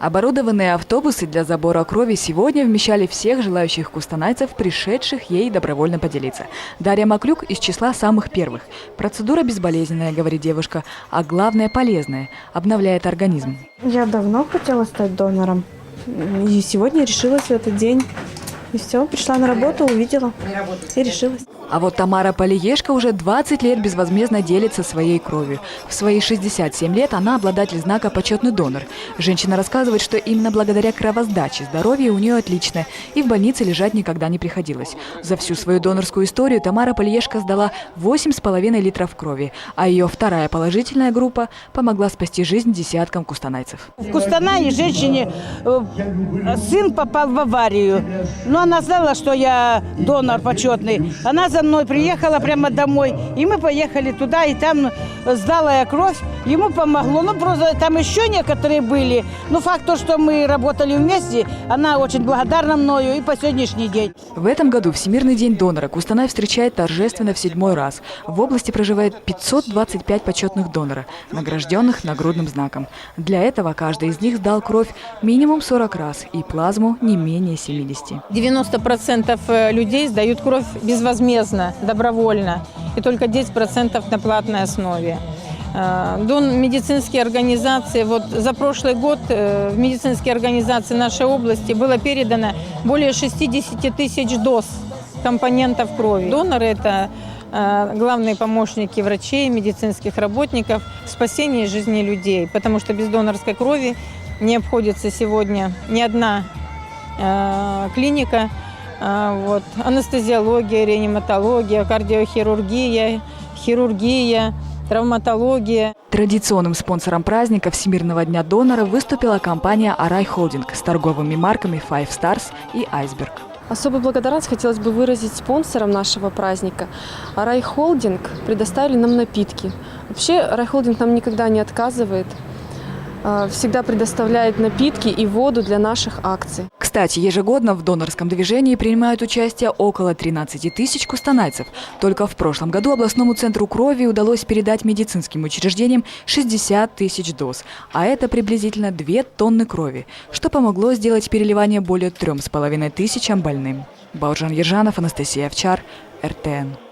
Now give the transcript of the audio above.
Оборудованные автобусы для забора крови сегодня вмещали всех желающих кустанайцев, пришедших ей добровольно поделиться. Дарья Маклюк из числа самых первых. Процедура безболезненная, говорит девушка, а главное полезная, обновляет организм. Я давно хотела стать донором. И сегодня решилась в этот день. И все, пришла на работу, увидела и решилась. А вот Тамара Полиешко уже 20 лет безвозмездно делится своей кровью. В свои 67 лет она обладатель знака «Почетный донор». Женщина рассказывает, что именно благодаря кровосдаче здоровье у нее отличное, и в больнице лежать никогда не приходилось. За всю свою донорскую историю Тамара Полиешко сдала 8,5 литров крови, а ее вторая положительная группа помогла спасти жизнь десяткам кустанайцев. В Кустанае женщине э, сын попал в аварию. Но она знала, что я донор почетный. Она за мной приехала прямо домой. И мы поехали туда, и там сдала я кровь. Ему помогло. Ну, просто там еще некоторые были. Но факт то, что мы работали вместе, она очень благодарна мною и по сегодняшний день. В этом году Всемирный день донора Кустанай встречает торжественно в седьмой раз. В области проживает 525 почетных донора, награжденных нагрудным знаком. Для этого каждый из них сдал кровь минимум 40 раз и плазму не менее 70. 90% людей сдают кровь безвозмездно, добровольно, и только 10% на платной основе. Э, Дон медицинские организации, вот за прошлый год э, в медицинские организации нашей области было передано более 60 тысяч доз компонентов крови. Доноры – это э, главные помощники врачей, медицинских работников в спасении жизни людей, потому что без донорской крови не обходится сегодня ни одна клиника, вот, анестезиология, реаниматология, кардиохирургия, хирургия, травматология. Традиционным спонсором праздника Всемирного дня донора выступила компания «Арай Холдинг» с торговыми марками Five Stars и Iceberg. Особую благодарность хотелось бы выразить спонсорам нашего праздника. Рай Холдинг предоставили нам напитки. Вообще Рай Холдинг нам никогда не отказывает. э, Всегда предоставляет напитки и воду для наших акций. Кстати, ежегодно в донорском движении принимают участие около 13 тысяч кустанайцев. Только в прошлом году областному центру крови удалось передать медицинским учреждениям 60 тысяч доз, а это приблизительно 2 тонны крови, что помогло сделать переливание более 3,5 тысячам больным. Бауджан Ержанов, Анастасия Овчар, РТН.